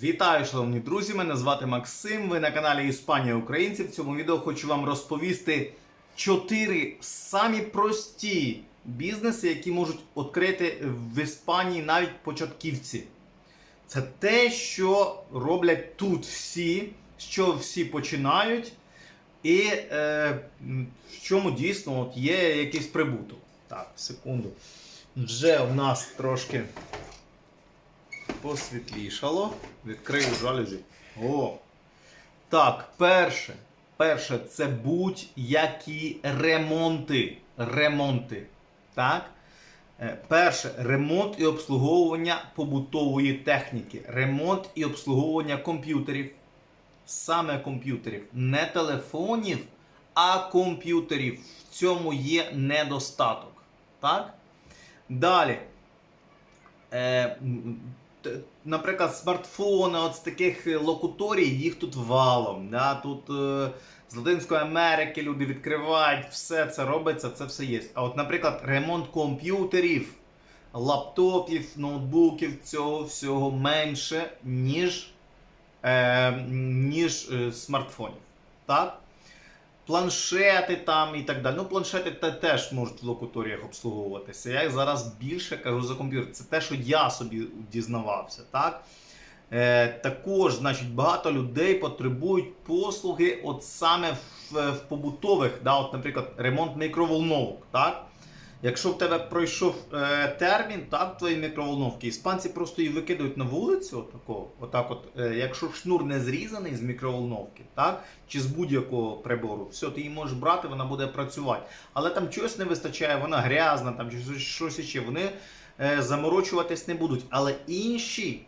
Вітаю, шановні друзі! Мене звати Максим. Ви на каналі Іспанія Українці. В цьому відео хочу вам розповісти чотири самі прості бізнеси, які можуть відкрити в Іспанії навіть початківці. Це те, що роблять тут всі, чого всі починають, і е, в чому дійсно от є якийсь прибуток. Так, секунду. Вже у нас трошки посвітлішало. Відкрию жалюзі. О! Так, перше. Перше, це будь-які ремонти. Ремонти. Так? Е, Перше, ремонт і обслуговування побутової техніки. Ремонт і обслуговування комп'ютерів. Саме комп'ютерів. Не телефонів, а комп'ютерів. В цьому є недостаток. Так? Далі. Наприклад, смартфони, от з таких е, локуторій, їх тут валом. Да? Тут е, з Латинської Америки люди відкривають, все це робиться, це все є. А от, наприклад, ремонт комп'ютерів, лаптопів, ноутбуків, цього всього менше, ніж, е, ніж е, смартфонів. Так? Планшети там і так далі. Ну, планшети теж можуть в локуторіях обслуговуватися. Я зараз більше кажу за комп'ютер. Це те, що я собі дізнавався. Так? Е, також, значить, багато людей потребують послуги от саме в, в побутових, да, от, наприклад, ремонт мікроволновок. Так? Якщо в тебе пройшов е, термін, так, твої мікроволновки, іспанці просто її викидають на вулицю, отако, отак от, е, якщо шнур не зрізаний з мікроволновки, так, чи з будь-якого прибору, все, ти її можеш брати, вона буде працювати. Але там чогось не вистачає, вона грязна, там щось- іще. Вони е, заморочуватись не будуть. Але інші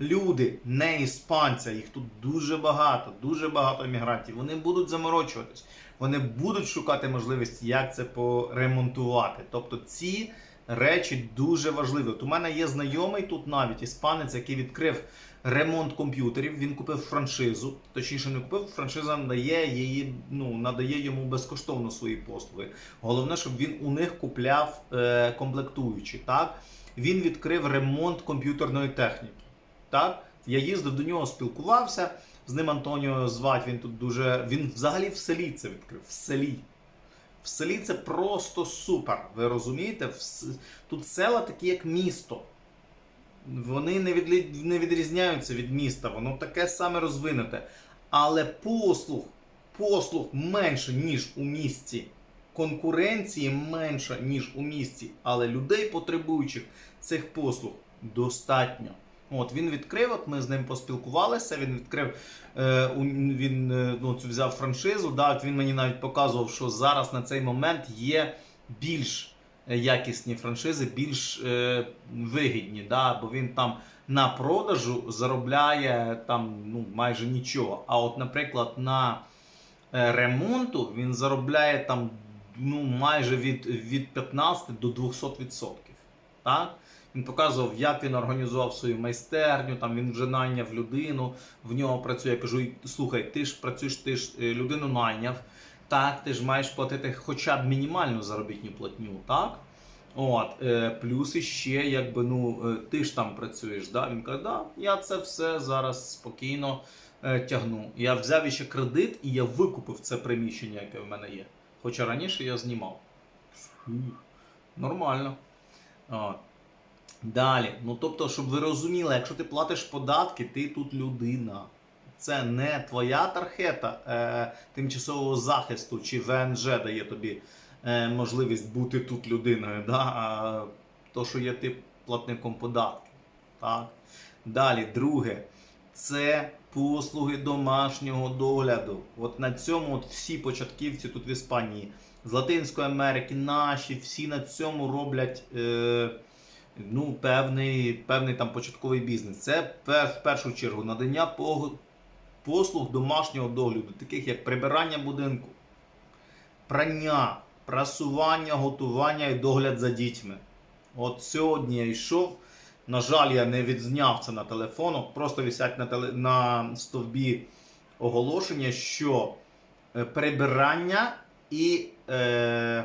люди, не іспанця, їх тут дуже багато, дуже багато емігрантів, вони будуть заморочуватись. Вони будуть шукати можливість, як це поремонтувати. Тобто ці речі дуже важливі. От у мене є знайомий тут навіть іспанець, який відкрив ремонт комп'ютерів. Він купив франшизу. Точніше, не купив, франшиза надає її, ну, надає йому безкоштовно свої послуги. Головне, щоб він у них купляв е, комплектуючі. Так? Він відкрив ремонт комп'ютерної техніки. Так? Я їздив до нього, спілкувався. З ним Антоніо звать, він тут дуже. Він взагалі в селі це відкрив. В селі. В селі це просто супер. Ви розумієте? Тут села такі, як місто. Вони не, відлі... не відрізняються від міста, воно таке саме розвинуте. Але послуг, послуг менше, ніж у місті. Конкуренції менше, ніж у місті. Але людей, потребуючих цих послуг, достатньо. От він відкрив, от ми з ним поспілкувалися. Він відкрив, е, він е, ну, взяв франшизу. Да, він мені навіть показував, що зараз на цей момент є більш е, якісні франшизи, більш е, вигідні. Да, бо він там на продажу заробляє там ну, майже нічого. А от, наприклад, на е, ремонту він заробляє там ну, майже від, від 15 до 200%. Так? Він показував, як він організував свою майстерню. Там він вже найняв людину, в нього працює. Я кажу: слухай, ти ж працюєш, ти ж е, людину найняв. Так, ти ж маєш платити хоча б мінімальну заробітну платню, так? От, е, плюс іще, якби ну е, ти ж там працюєш. Да? Він каже, да, я це все зараз спокійно тягну. Я взяв іще кредит і я викупив це приміщення, яке в мене є. Хоча раніше я знімав. Фух, Нормально. От. Далі, ну тобто, щоб ви розуміли, якщо ти платиш податки, ти тут людина. Це не твоя тархета е, тимчасового захисту чи ВНЖ дає тобі е, можливість бути тут людиною, да? а то, що є ти платником податків. Так? Далі, друге, це послуги домашнього догляду. От на цьому от всі початківці тут в Іспанії з Латинської Америки, наші, всі на цьому роблять. Е, ну, певний, певний там початковий бізнес. Це в першу чергу надання послуг домашнього догляду, таких як прибирання будинку, прання, прасування, готування і догляд за дітьми. От сьогодні я йшов. На жаль, я не відзняв це на телефон, просто висять на, теле, на стовбі оголошення, що е, прибирання і е,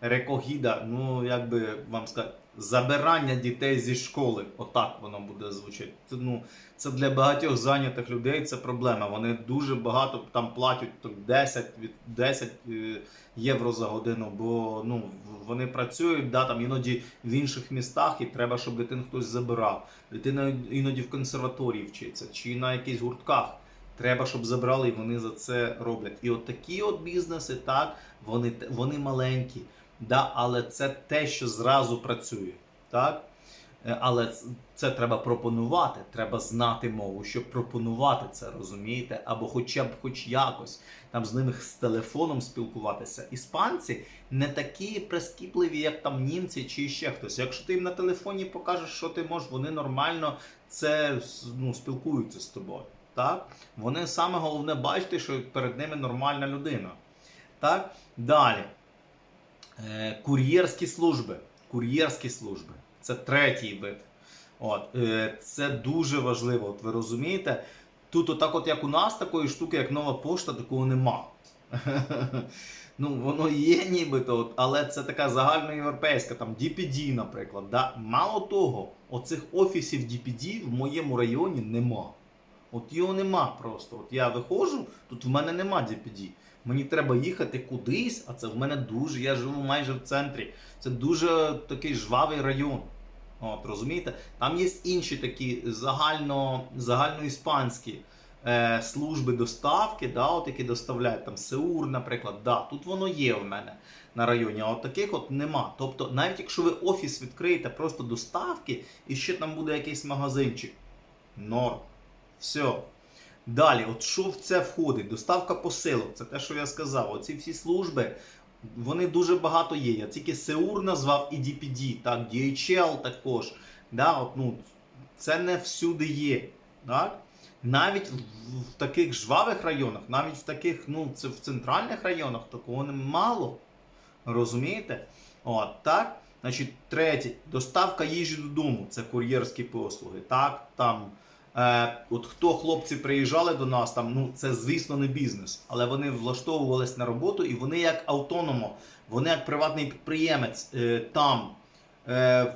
рекогіда, ну як би вам сказати, Забирання дітей зі школи. Отак воно буде звучати. Ну, це для багатьох зайнятих людей це проблема. Вони дуже багато там платять так, 10, від 10 е, євро за годину, бо ну, вони працюють да, там, іноді в інших містах, і треба, щоб дитину хтось забирав. Дитина іноді в консерваторії вчиться чи на якихось гуртках. Треба, щоб забрали, і вони за це роблять. І от такі от бізнеси, так, вони, вони маленькі, да, але це те, що зразу працює. Так? Е, Але це треба пропонувати, треба знати мову, щоб пропонувати це, розумієте? Або хоча б хоч якось там з ними з телефоном спілкуватися. Іспанці не такі прискіпливі, як там німці чи ще хтось. Якщо ти їм на телефоні покажеш, що ти можеш, вони нормально це ну, спілкуються з тобою. Так? Вони саме головне бачити, що перед ними нормальна людина. Так? Далі. Е, кур'єрські служби. Кур'єрські служби. Це третій вид. От, е, це дуже важливо. От ви розумієте? Тут, отак, от як у нас, такої штуки, як нова пошта, такого нема. Ну, воно є нібито, але це така загальноєвропейська, там DPD, наприклад. Да? Мало того, оцих офісів DPD в моєму районі нема. От його нема просто. От я виходжу, тут в мене нема DPD. Мені треба їхати кудись, а це в мене дуже. Я живу майже в центрі. Це дуже такий жвавий район. От, розумієте? Там є інші такі загально, загальноіспанські е, служби доставки, да, от, які доставляють там Сеур, наприклад. Да, тут воно є в мене на районі, а от таких от нема. Тобто, навіть якщо ви офіс відкриєте просто доставки, і ще там буде якийсь магазинчик. Норм. Все. Далі, от що в це входить? Доставка посилок, це те, що я сказав. Оці всі служби, вони дуже багато є. Я тільки Сеур назвав і DPD, так, DHL також. Да, от, ну, це не всюди є. Так? Навіть в, таких жвавих районах, навіть в таких, ну, це в центральних районах такого немало. Розумієте? От, так? Значить, третє, доставка їжі додому, це кур'єрські послуги. Так, там, е, от хто хлопці приїжджали до нас, там, ну, це звісно не бізнес, але вони влаштовувались на роботу і вони як автономо, вони як приватний підприємець е, там е,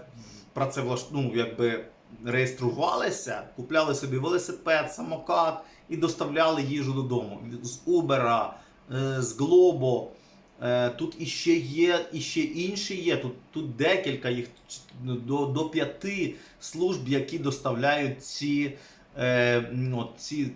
працевлаш... ну, якби реєструвалися, купляли собі велосипед, самокат і доставляли їжу додому. З Uber, е, з Globo. Е, Тут іще є, іще інші є. Тут, тут декілька їх до, до п'яти служб, які доставляють ці, е, ну, от, ці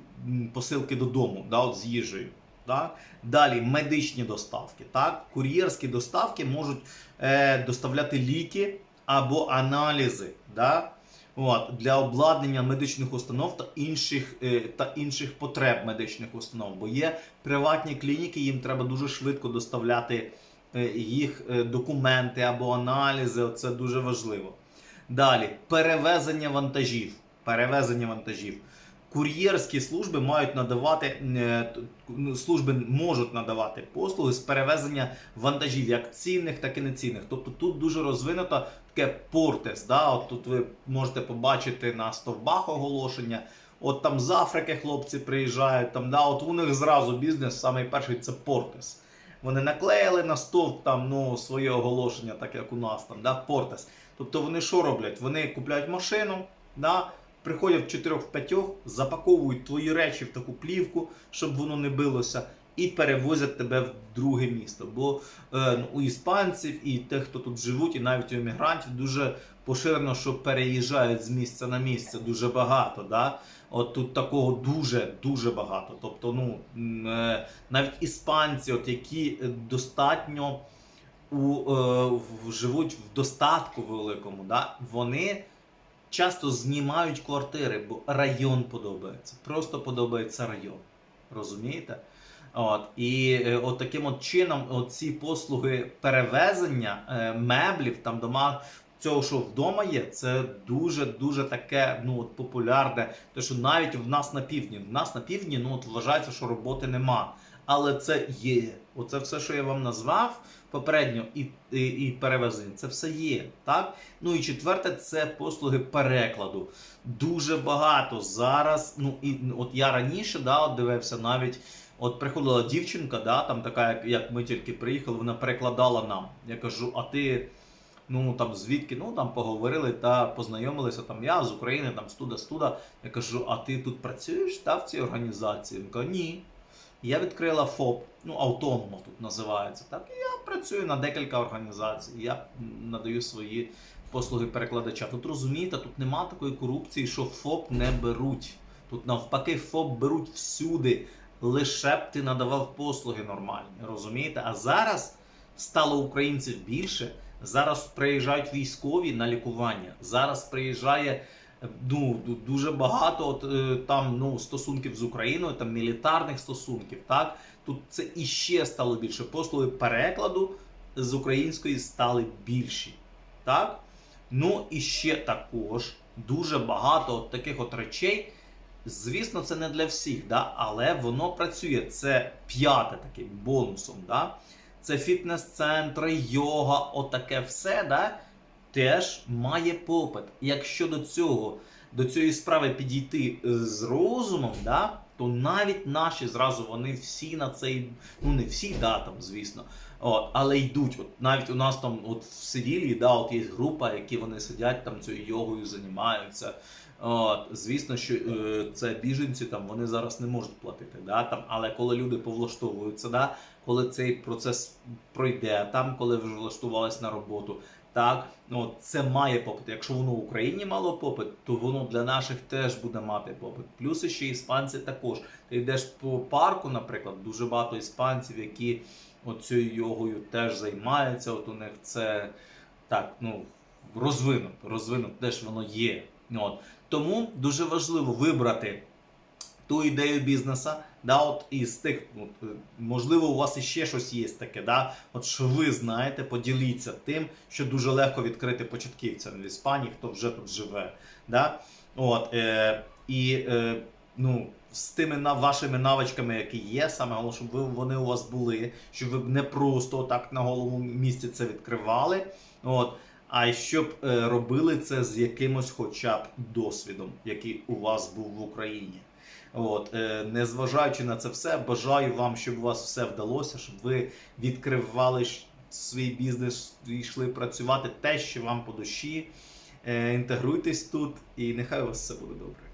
посилки додому, да, от, з їжею. Так? Далі медичні доставки. Так? Кур'єрські доставки можуть е, доставляти ліки або аналізи. Да? От, для обладнання медичних установ та інших, е, та інших потреб медичних установ. Бо є приватні клініки, їм треба дуже швидко доставляти е, їх е, документи або аналізи. Це дуже важливо. Далі перевезення вантажів. Перевезення вантажів. Кур'єрські служби мають надавати е, ну, служби можуть надавати послуги з перевезення вантажів, як цінних, так і нецінних. Тобто тут дуже розвинуто таке портес. Да? От тут ви можете побачити на стовбах оголошення. От там з Африки хлопці приїжджають, там, да, от у них зразу бізнес, самий перший це портес. Вони наклеїли на стовп там, ну, своє оголошення, так як у нас там, да, портес. Тобто вони що роблять? Вони купляють машину, да, приходять в чотирьох-п'ятьох, запаковують твої речі в таку плівку, щоб воно не билося, і перевозять тебе в друге місто. Бо е, ну, у іспанців і тих, хто тут живуть, і навіть у емігрантів дуже поширено, що переїжджають з місця на місце дуже багато. Да? От тут такого дуже дуже багато. Тобто, ну е, навіть іспанці, от які достатньо у, е, в- живуть в достатку великому, да? вони часто знімають квартири, бо район подобається. Просто подобається район. Розумієте? От, і е, от таким от чином, от ці послуги перевезення е, меблів, там дома, цього, що вдома є, це дуже дуже таке ну, от, популярне. Те, що навіть в нас на півдні. В нас на півдні ну, от, вважається, що роботи нема. Але це є. Оце все, що я вам назвав попередньо, і, і, і перевезення, це все є. Так? Ну і четверте, це послуги перекладу. Дуже багато зараз. Ну і от я раніше да, от дивився навіть. От приходила дівчинка, да, там така, як, як ми тільки приїхали, вона перекладала нам. Я кажу, а ти Ну там звідки? Ну там поговорили та познайомилися. Там я з України, там студа, студа. Я кажу, а ти тут працюєш та, в цій організації? Він каже, ні. Я відкрила ФОП, ну автономно тут називається. Так, і я працюю на декілька організацій. Я надаю свої послуги перекладача. Тут розумієте, тут нема такої корупції, що ФОП не беруть. Тут навпаки, ФОП беруть всюди. Лише б ти надавав послуги нормальні, розумієте? А зараз стало українців більше. Зараз приїжджають військові на лікування. Зараз приїжджає ну, дуже багато от, е, там ну, стосунків з Україною, там мілітарних стосунків. Так? Тут це іще стало більше. Послуги перекладу з української стали більші. Так? Ну і ще також дуже багато от таких от речей. Звісно, це не для всіх, да? але воно працює. Це п'яте таким бонусом. Да? Це фітнес-центри, йога, отаке все, да? Теж має попит. Якщо до цього, до цієї справи підійти е, з розумом, да? то навіть наші зразу вони всі на цей, ну не всі, да, там, звісно, от, але йдуть. От навіть у нас там от в Севілії, да, от є група, які вони сидять там цією йогою займаються. От, звісно, що е, це біженці там вони зараз не можуть платити. Да, там, але коли люди повлаштовуються, да, коли цей процес пройде, там, коли вже влаштувались на роботу, так, ну, це має попит. Якщо воно в Україні мало попит, то воно для наших теж буде мати попит. Плюс ще іспанці також. Ти йдеш по парку, наприклад, дуже багато іспанців, які оцією йогою теж займаються. От у них це так, ну, розвинуто, розвинуто, теж воно є. От. Тому дуже важливо вибрати ту ідею бізнеса, да, от із тих, от, е, можливо, у вас іще щось є таке, да, от що ви знаєте, поділіться тим, що дуже легко відкрити початківцям в Іспанії, хто вже тут живе. Да? От, е, і е, ну, з тими на, вашими навичками, які є, саме головне, щоб ви, вони у вас були, щоб ви не просто так на голому місці це відкривали. От, а щоб е, робили це з якимось хоча б досвідом, який у вас був в Україні. От, е, незважаючи на це все, бажаю вам, щоб у вас все вдалося, щоб ви відкривали свій бізнес йшли працювати те, що вам по душі. Е, інтегруйтесь тут, і нехай у вас все буде добре.